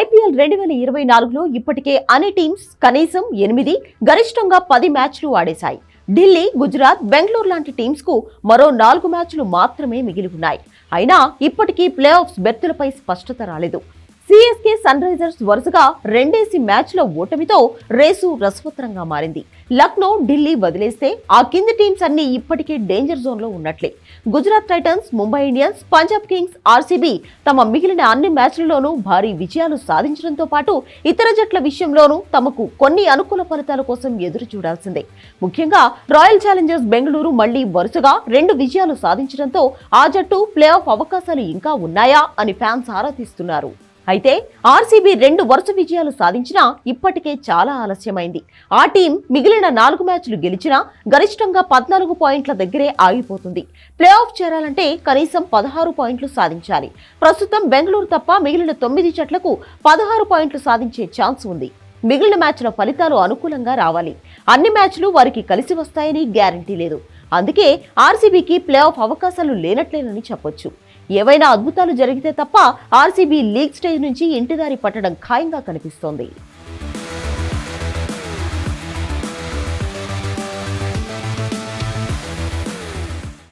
IPL రెండు వేల ఇరవై నాలుగులో ఇప్పటికే అన్ని టీమ్స్ కనీసం ఎనిమిది గరిష్టంగా పది మ్యాచ్లు ఆడేశాయి. ఢిల్లీ గుజరాత్ బెంగళూరు లాంటి టీమ్స్కు మరో నాలుగు మ్యాచ్లు మాత్రమే మిగిలి ఉన్నాయి. అయినా ఇప్పటికీ ప్లే ఆఫ్స్ బెర్తులపై స్పష్టత రాలేదు. సిఎస్కే సన్ రైజర్స్ వరుసగా రెండేసి మ్యాచ్ల ఓటమితో రేసు రసవత్తరంగా మారింది. లక్నో ఢిల్లీ వదిలేస్తే ఆ కింది టీమ్స్ అన్ని ఇప్పటికే డేంజర్ జోన్లో ఉన్నట్లే. Gujarat Titans Mumbai Indians Punjab Kings RCB తమ మిగిలిన అన్ని మ్యాచ్లలోనూ భారీ విజయాలు సాధించడంతో పాటు ఇతర జట్ల విషయంలోనూ తమకు కొన్ని అనుకూల ఫలితాల కోసం ఎదురు చూడాల్సిందే. ముఖ్యంగా రాయల్ ఛాలెంజర్స్ బెంగళూరు మళ్ళీ వరుసగా రెండు విజయాలు సాధించడంతో ఆ జట్టు ప్లే ఆఫ్ అవకాశాలు ఇంకా ఉన్నాయా అని ఫ్యాన్స్ ఆరా తీస్తున్నారు. అయితే ఆర్సీబీ రెండు వరుస విజయాలు సాధించినా ఇప్పటికే చాలా ఆలస్యమైంది. ఆ టీం మిగిలిన నాలుగు మ్యాచ్లు గెలిచినా గరిష్టంగా పద్నాలుగు పాయింట్ల దగ్గరే ఆగిపోతుంది. ప్లే ఆఫ్ చేరాలంటే కనీసం పదహారు పాయింట్లు సాధించాలి. ప్రస్తుతం బెంగళూరు తప్ప మిగిలిన తొమ్మిది జట్లకు పదహారు పాయింట్లు సాధించే ఛాన్స్ ఉంది. మిగిలిన మ్యాచ్ల ఫలితాలు అనుకూలంగా రావాలి. అన్ని మ్యాచ్లు వారికి కలిసి వస్తాయని గ్యారంటీ లేదు. అందుకే ఆర్సీబీకి ప్లే ఆఫ్ అవకాశాలు లేనట్లేనని చెప్పొచ్చు. ఏవైనా అద్భుతాలు జరిగితే తప్ప ఆర్సీబీ లీగ్ స్టేజ్ నుంచి ఇంటిదారి పట్టడం ఖాయంగా కనిపిస్తోంది.